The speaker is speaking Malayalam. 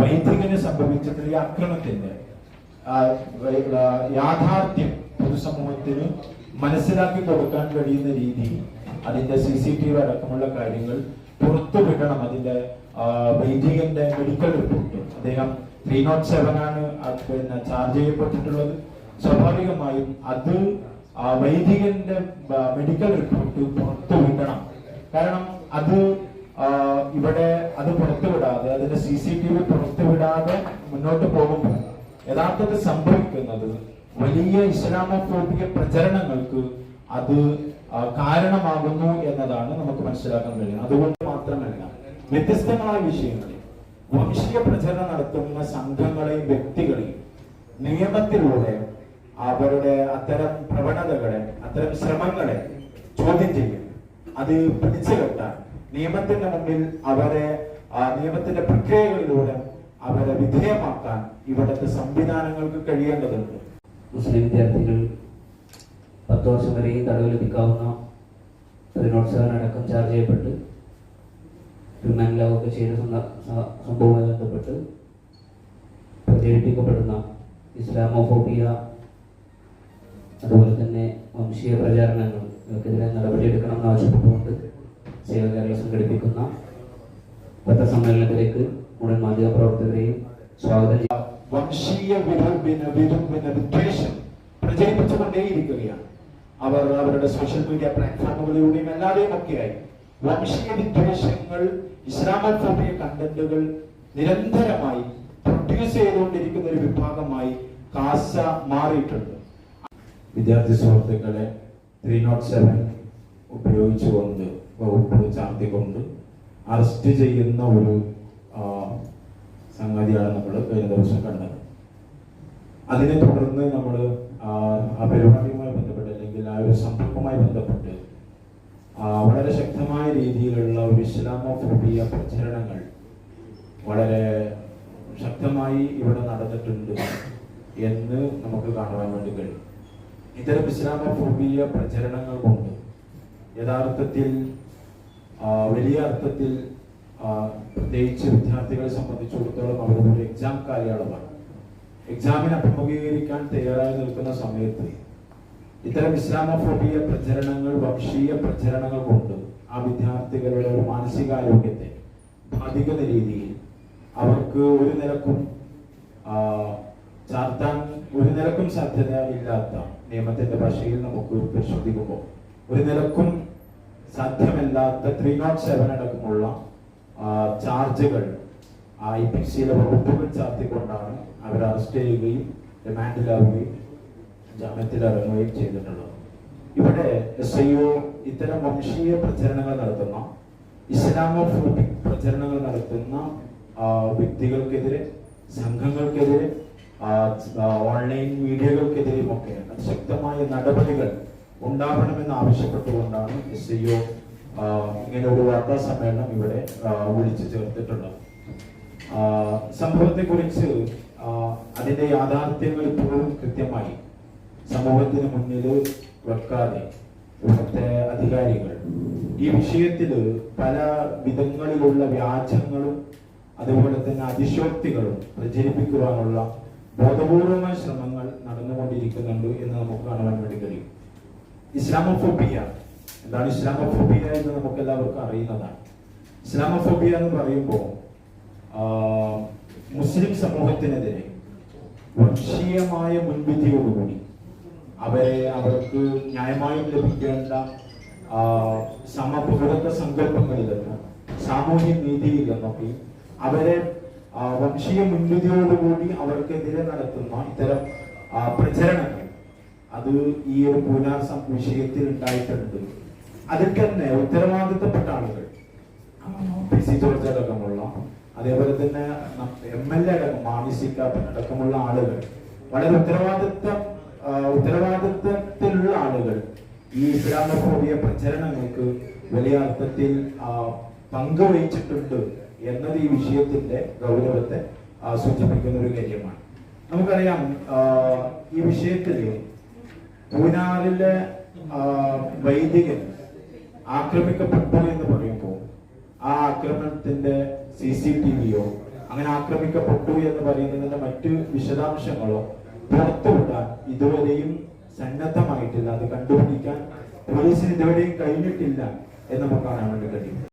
വൈദികന് സംഭവിച്ചതിൽ ഈ അക്രമത്തിന്റെ യാഥാർത്ഥ്യം പൊതുസമൂഹത്തിന് മനസ്സിലാക്കി കൊടുക്കാൻ കഴിയുന്ന രീതി അതിന്റെ സി സി ടി വി അടക്കമുള്ള കാര്യങ്ങൾ പുറത്തുവിടണം അതിന്റെ വൈദികന്റെ മെഡിക്കൽ റിപ്പോർട്ട് അദ്ദേഹം ത്രീ നോട്ട് സെവൻ ആണ് പിന്നെ ചാർജ് ചെയ്യപ്പെട്ടിട്ടുള്ളത്. സ്വാഭാവികമായും അത് വൈദികന്റെ മെഡിക്കൽ റിപ്പോർട്ട് പുറത്തുവിടണം കാരണം അത് ഇവിടെ അത് പുറത്തുവിടാതെ അതിന്റെ സി സി ടി വി പുറത്തുവിടാതെ മുന്നോട്ട് പോകുമ്പോൾ യഥാർത്ഥത്തിൽ സംഭവിക്കുന്നത് വലിയ ഇസ്ലാമോഫോബിക പ്രചരണങ്ങൾക്ക് അത് കാരണമാകുന്നു എന്നതാണ് നമുക്ക് മനസ്സിലാക്കാൻ കഴിയുന്നത്. അതുകൊണ്ട് മാത്രമല്ല വ്യത്യസ്തങ്ങളായ വിഷയങ്ങളിൽ വംശീയ പ്രചരണം നടത്തുന്ന സംഘങ്ങളെയും വ്യക്തികളെയും നിയമത്തിലൂടെ അവരുടെ അത്തരം പ്രവണതകളെ അത്തരം ശ്രമങ്ങളെ ചോദ്യം ചെയ്യും. അത് പിടിച്ചു കെട്ടാൻ നിയമത്തിന്റെ മുമ്പിൽ അവരെ നിയമത്തിന്റെ പ്രക്രിയകളിലൂടെ അവരെ വിധേയമാക്കാൻ ഇവിടുത്തെ സംവിധാനങ്ങൾക്ക് കഴിയേണ്ടതുണ്ട്. മുസ്ലിം വിദ്യാർത്ഥികൾ പത്ത് വർഷം വരെയും തടവ് ലഭിക്കാവുന്ന അടക്കം ചാർജ് ചെയ്യപ്പെട്ട് ലോ ഒക്കെ ചെയ്ത സംഭവവുമായി ബന്ധപ്പെട്ട് പ്രചരിപ്പിക്കപ്പെടുന്ന ഇസ്ലാമോഫോബിയ അതുപോലെ തന്നെ വംശീയ പ്രചാരണങ്ങൾ ഇവർക്കെതിരെ നടപടിയെടുക്കണമെന്ന് ആവശ്യപ്പെട്ടുകൊണ്ട് സേവ കേരള സംഘടിപ്പിക്കുന്ന പത്രസമ്മേളനത്തിലേക്ക് മുഴുവൻ മാധ്യമ പ്രവർത്തകരെയും സ്വാഗതം. വംശീയ വിരൂപിന വിരൂപിന വിദ്വേഷം പ്രചരിപ്പിച്ചുകൊണ്ടേയിരിക്കുകയാണ്. അവർ അവരുടെ സോഷ്യൽ മീഡിയ പ്ലാറ്റ്ഫോമുകളിലൂടെയും അല്ലാതെയും ഒക്കെയായി. വംശീയ വിദ്വേഷങ്ങൾ ഇസ്ലാമോഫോബിയ കണ്ടന്റുകൾ നിരന്തരമായി പ്രൊഡ്യൂസ് ചെയ്തുകൊണ്ടിരിക്കുന്ന ഒരു വിഭാഗമായി കാസ മാറിയിട്ടുണ്ട്. വിദ്യാർത്ഥി സുഹൃത്തുക്കളെ ത്രീ നോട്ട് സെവൻ ഉപയോഗിച്ചുകൊണ്ട് വകുപ്പ് ചാർത്തിക്കൊണ്ട് അറസ്റ്റ് ചെയ്യുന്ന ഒരു സംഗതിയാണ് നമ്മൾ കഴിഞ്ഞ ദിവസം കണ്ടത്. അതിനെ തുടർന്ന് നമ്മൾ ആ പരിപാടിയുമായി ബന്ധപ്പെട്ട് അല്ലെങ്കിൽ ആ ഒരു സംഭവവുമായി ബന്ധപ്പെട്ട് വളരെ ശക്തമായ രീതിയിലുള്ള ഒരു ഇസ്ലാമോഫോബിയ പ്രചരണങ്ങൾ വളരെ ശക്തമായി ഇവിടെ നടന്നിട്ടുണ്ട് എന്ന് നമുക്ക് കാണുവാൻ വേണ്ടി കഴിയും. ഇത്തരം ഇസ്ലാമോഫോബിയ പ്രചരണങ്ങൾ കൊണ്ട് യഥാർത്ഥത്തിൽ വലിയ അർത്ഥത്തിൽ പ്രത്യേകിച്ച് വിദ്യാർത്ഥികളെ സംബന്ധിച്ചിടത്തോളം അവരുടെ ഒരു എക്സാം കാലയളവാണ്. എക്സാമിനെ അഭിമുഖീകരിക്കാൻ തയ്യാറായി നിൽക്കുന്ന സമയത്ത് ഇത്തരം ഇസ്ലാമോഫോബിയ പ്രചരണങ്ങൾ വംശീയ പ്രചരണങ്ങൾ കൊണ്ട് ആ വിദ്യാർത്ഥികളുടെ ഒരു മാനസികാരോഗ്യത്തെ ബാധിക്കുന്ന രീതിയിൽ അവർക്ക് ഒരു നിലക്കും ചാർത്താൻ ഒരു നിലക്കും സാധ്യത ഇല്ലാത്ത നിയമത്തിന്റെ ഭാഷയിൽ നമുക്ക് പരിശോധിക്കുമ്പോൾ ഒരു നിലക്കും സാധ്യമല്ലാത്ത ത്രീ നോട്ട് സെവൻ അടക്കമുള്ള ചാർജുകൾ ഐ പി സിയിലെ വകുപ്പുകൾ ചാർത്തിക്കൊണ്ടാണ് അവർ അറസ്റ്റ് ചെയ്യുകയും റിമാൻഡിലാവുകയും ജാമ്യത്തിലിറങ്ങുകയും ചെയ്തിട്ടുള്ളത്. ഇവിടെ എസ് ഐ ഒ ഇത്തരം വംശീയ പ്രചരണങ്ങൾ നടത്തുന്ന ഇസ്ലാമോഫോബിക് പ്രചരണങ്ങൾ നടത്തുന്ന വ്യക്തികൾക്കെതിരെ സംഘങ്ങൾക്കെതിരെ ഓൺലൈൻ മീഡിയകൾക്കെതിരെയും ഒക്കെ ശക്തമായ നടപടികൾ ഉണ്ടാവണമെന്ന് ആവശ്യപ്പെട്ടുകൊണ്ടാണ് എസ് ഐ ഒ ഇങ്ങനെ ഒരു വാർത്താ സമ്മേളനം ഇവിടെ വിളിച്ചു ചേർത്തിട്ടുള്ളത്. സംഭവത്തെ കുറിച്ച് അതിന്റെ യാഥാർത്ഥ്യങ്ങൾ ഇപ്പോഴും കൃത്യമായി. സമൂഹത്തിന് മുന്നിൽ വെക്കാതെ ഇവിടുത്തെ അധികാരികൾ ഈ വിഷയത്തിൽ പല വിധങ്ങളിലുള്ള വ്യാജങ്ങളും അതുപോലെ തന്നെ അതിശോക്തികളും പ്രചരിപ്പിക്കുവാനുള്ള ബോധപൂർവമായ ശ്രമങ്ങൾ നടന്നുകൊണ്ടിരിക്കുന്നുണ്ട് എന്ന് നമുക്ക് കാണുവാൻ വേണ്ടി കഴിയും. ഇസ്ലാമോഫോബിയ. എന്താണ് ഇസ്ലാമോഫോബിയ എന്ന് നമുക്ക് എല്ലാവർക്കും അറിയുന്നതാണ്. ഇസ്ലാമോഫോബിയ എന്ന് പറയുമ്പോൾ മുസ്ലിം സമൂഹത്തിനെതിരെ വംശീയമായ മുൻവിധിയോടുകൂടി അവരെ അവർക്ക് ന്യായമായും ലഭിക്കേണ്ട സമപൗരത്വ സങ്കല്പങ്ങളിൽ നിന്ന് സാമൂഹ്യ നീതിയിൽ നിന്നൊക്കെ അവരെ വംശീയ മുൻവിധിയോടുകൂടി അവർക്കെതിരെ നടത്തുന്ന ഇത്തരം പ്രചരണങ്ങൾ അത് ഈ ഒരു പൂനാർ വിഷയത്തിൽ ഉണ്ടായിട്ടുണ്ട്. അതിൽ തന്നെ ഉത്തരവാദിത്തപ്പെട്ട ആളുകൾ. പി സി ജോർജ് അടക്കമുള്ള അതേപോലെ തന്നെ എം എൽ എ അടക്കം മാനസിക അടക്കമുള്ള ആളുകൾ. വളരെ ഉത്തരവാദിത്വം ഉത്തരവാദിത്വത്തിലുള്ള ആളുകൾ ഈ ഇസ്ലാമോഫോബിയ പ്രചരണങ്ങൾക്ക് വലിയ അർത്ഥത്തിൽ പങ്കുവഹിച്ചിട്ടുണ്ട് എന്നത് ഈ വിഷയത്തിന്റെ ഗൗരവത്തെ സൂചിപ്പിക്കുന്ന ഒരു കാര്യമാണ്. നമുക്കറിയാം ഈ വിഷയത്തിൽ പൂനാറിലെ വൈദികൻ ആക്രമിക്കപ്പെട്ടു എന്ന് പറയുമ്പോൾ ആ ആക്രമണത്തിന്റെ സി സി ടി വിയോ അങ്ങനെ ആക്രമിക്കപ്പെട്ടു എന്ന് പറയുന്നതിന്റെ മറ്റു വിശദാംശങ്ങളോ പുറത്തുവിടാൻ ഇതുവരെയും സന്നദ്ധമായിട്ടില്ല. അത് കണ്ടുപിടിക്കാൻ പോലീസിന് ഇതുവരെയും കഴിഞ്ഞിട്ടില്ല എന്ന് നമുക്ക് കാണാൻ വേണ്ടി കഴിയും.